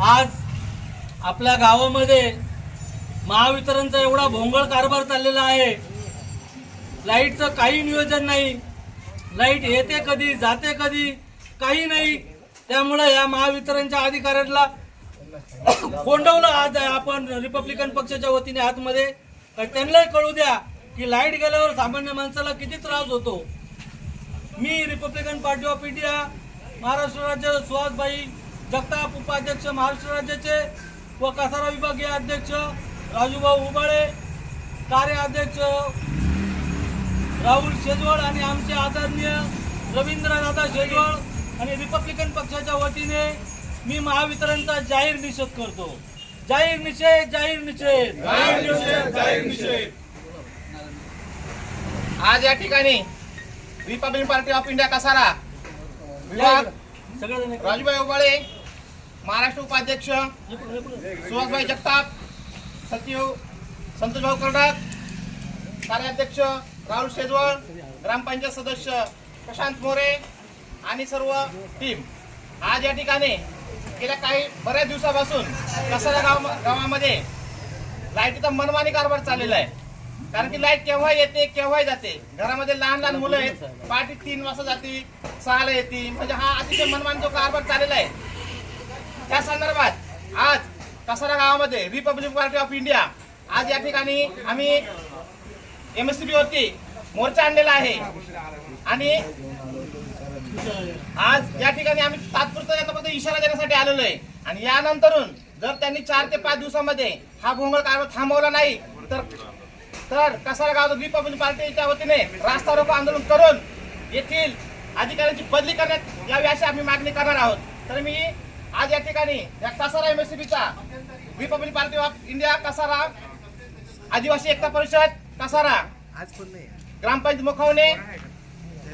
आज आपल्या गावामध्ये महावितरणचा एवढा भोंगळ कारभार चाललेला आहे. लाईटचं काही नियोजन नाही. लाइट येते कधी जाते कधी काही नाही. त्यामुळे या महावितरणच्या अधिकाऱ्यांना कोंडवलं आज आपण रिपब्लिकन पक्षाच्या वतीने आतमध्ये. तर त्यांनाही कळू द्या की लाइट गेल्यावर सामान्य माणसाला किती त्रास होतो. मी Republican party of India Maharashtra राज्य सुहासभाई जगताप उपाध्यक्ष महाराष्ट्र राज्याचे व कसारा विभागीय अध्यक्ष राजूभाऊ उबाळे कार्याध्यक्ष राहुल शेजवळ आणि आमचे आदरणीय रवींद्रनाथा शेजवळ आणि रिपब्लिकन पक्षाच्या वतीने मी महावितरणचा जाहीर निषेध करतो. जाहीर निषेध जाहीर निषेध. आज या ठिकाणी Republican party of India Kasara विभाग राजूभाई उबाळे महाराष्ट्र उपाध्यक्ष सुहासभाई जगताप सचिव संतोषभाऊ कर्डक कार्याध्यक्ष राहुल शेजवळ ग्रामपंचायत सदस्य प्रशांत मोरे आणि सर्व टीम आज या ठिकाणी गेल्या काही बऱ्याच दिवसापासून कसारा गाव गावामध्ये लाईटीचा मनमानी कारभार चाललेला आहे. कारण की लाइट केव्हा येते केव्हा जाते. घरामध्ये लहान लहान मुलं आहेत पाठी तीन वाजता जाते सहाला येते. म्हणजे हा अतिशय मनमान जो कारभार चाललेला आहे. त्या संदर्भात आज कसारा गावामध्ये रिपब्लिक पार्टी ऑफ इंडिया आज या ठिकाणी आम्ही एम एस सी वरती मोर्चा आणलेला आहे. आणि आज या ठिकाणी आम्ही तात्पुरता यांना फक्त इशारा देण्यासाठी आलेलो आहे. आणि यानंतरून जर त्यांनी चार ते पाच दिवसामध्ये हा भोंगळ कारभार थांबवला नाही तर तर कसारा गावात रिपब्लिक पार्टीच्या वतीने रास्ता रोको आंदोलन करून येथील अधिकाऱ्यांची बदली करण्यात यावी अशी आम्ही मागणी करणार आहोत. तर मी आज या ठिकाणी या Kasara एमएससीबीचा republic party of India Kasara Adivasi Ekta Parishad Kasara ग्रामपंचायत मुखवणे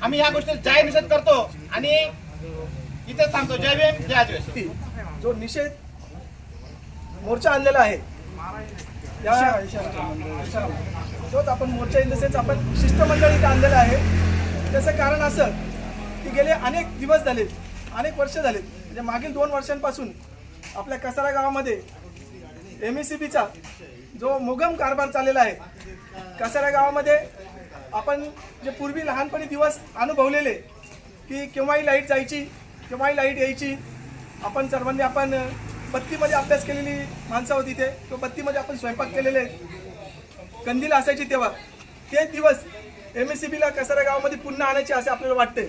आम्ही या गोष्टी जाहीर निषेध करतो आणि इथेच थांबतो. जय भीम जय आदिवासी. जो निषेध मोर्चा आणलेला आहे या तोच आपण मोर्चा इन द सेन्स आपण शिष्टमंडळ इथं आणलेलं आहे. त्याचं कारण असं की गेले अनेक दिवस झाले अनेक वर्ष झालेत म्हणजे मागील दोन वर्षांपासून आपल्या कसारा गावामध्ये एम एस सी बीचा जो मोगम कारभार चाललेला आहे कसारा गावामध्ये आपण जे पूर्वी लहानपणी दिवस अनुभवलेले की केव्हाही लाइट जायची केव्हाही लाइट यायची आपण सर्वांनी आपण बत्तीमध्ये अभ्यास केलेली माणसं होती ते. तो बत्तीमध्ये आपण स्वयंपाक केलेले कंदील असायची तेव्हा. ते दिवस एम एस सी बीला कसारा गावामध्ये पुन्हा आणायचे असे आपल्याला वाटते.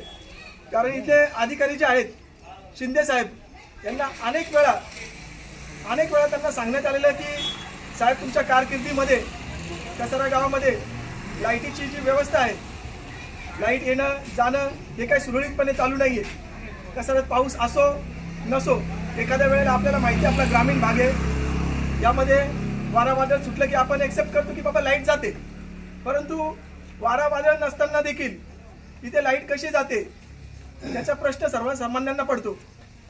कारण इथे अधिकारी जे आहेत शिंदे साहेब यांना अनेक वेळा अनेक वेळा त्यांना सांगण्यात आलेलं आहे की साहेब तुमच्या कारकिर्दीमध्ये कसारा गावामध्ये लाईटीची जी व्यवस्था आहे लाइट येणं जाणं हे काही सुरळीतपणे चालू नाही आहे कसाऱ्यात पाऊस असो नसो एखाद्या वेळेला आपल्याला माहिती आहे आपला ग्रामीण भाग आहे. यामध्ये वारा वादळ सुटलं की आपण एक्सेप्ट करतो की बाबा लाइट जाते. परंतु वारा वादळ नसताना देखील इथे लाइट कशी जाते त्याचा प्रश्न सर्वसामान्यांना पडतो.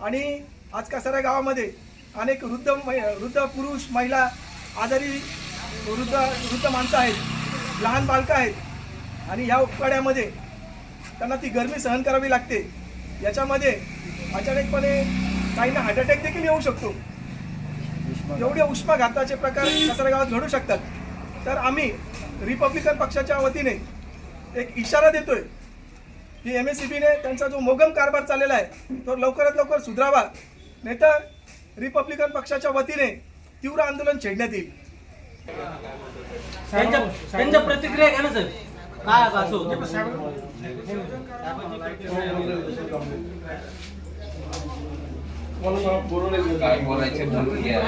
आणि आज कसारा गावामध्ये अनेक वृद्ध मै- वृद्ध पुरुष महिला आजारी वृद्ध वृद्ध माणसं आहेत लहान बालकं आहेत. आणि ह्या उकाड्यामध्ये त्यांना ती गरमी सहन करावी लागते. याच्यामध्ये अचानकपणे काहींना हार्ट अटॅक देखील येऊ शकतो एवढे उष्माघाताचे प्रकार गावात घडू शकतात तर आम्ही रिपब्लिकन पक्षाच्या वतीने एक इशारा देतोय की एम एस सी बीने त्यांचा जो मोगम कारभार चाललेला आहे तो लवकरात लवकर सुधारावा नाहीतर रिपब्लिकन पक्षाच्या वतीने तीव्र आंदोलन छेडण्यात येईल त्यांच्या प्रतिक्रिया घ्या ना सर काय असो काय बोलायचे बोलून घ्या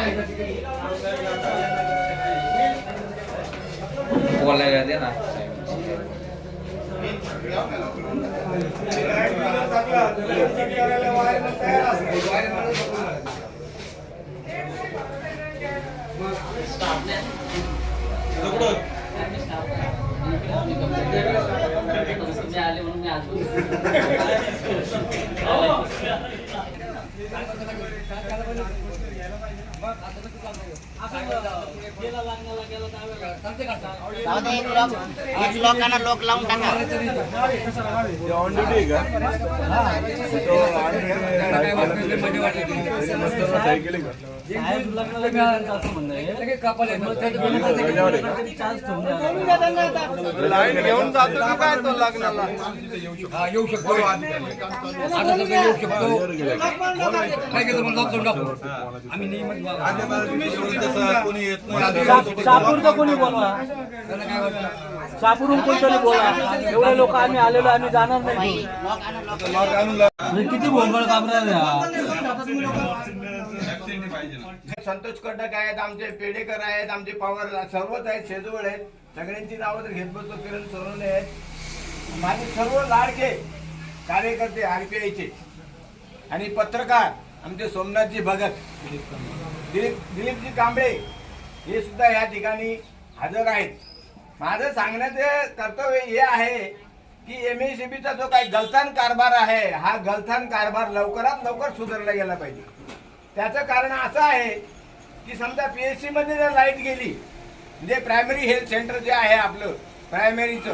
बोलायला दे ना मी आले म्हणून मी आलो गेला लागण्याला गेला दहाव्याला सांगते का जाऊ दे, एक एक लोकांना लोक लावून टाका साहेब लग्नाला गेला असं म्हणणं आहे. मग त्याच्या बिनकामाची चार्ज ठेवून द्यावा. लाईन घेऊन जातो की काय तो लग्नाला? शा- शहापूरचं कोणी बोलवा शहापूरहून कोणतरी बोला. एवढे लोक आम्ही आलेलो आम्ही जाणार नाही. किती भोंगळ कामरा संतोष कडक आहेत आमचे पेडेकर आहेत आमचे पवार सर्वच आहेत शेजवळ आहेत. सगळ्यांची नावं तर घेत बसतो किरण सोनवणे आहेत. माझे सर्व लाडके कार्यकर्ते आरपीआयचे आणि पत्रकार आमचे सोमनाथजी भगत दिलीप दिलीपजी कांबळे हे सुद्धा या ठिकाणी हजर आहेत. माझं सांगण्याचं कर्तव्य हे आहे की एम एस जो काही गलथान कारभार आहे हा गलथान कारभार लवकरात लवकर सुधारला गेला पाहिजे. त्याचं कारण असं आहे की समजा पी एस सीमध्ये जर लाइट गेली म्हणजे प्रायमरी हेल्थ सेंटर जे आहे आपलं प्रायमरीचं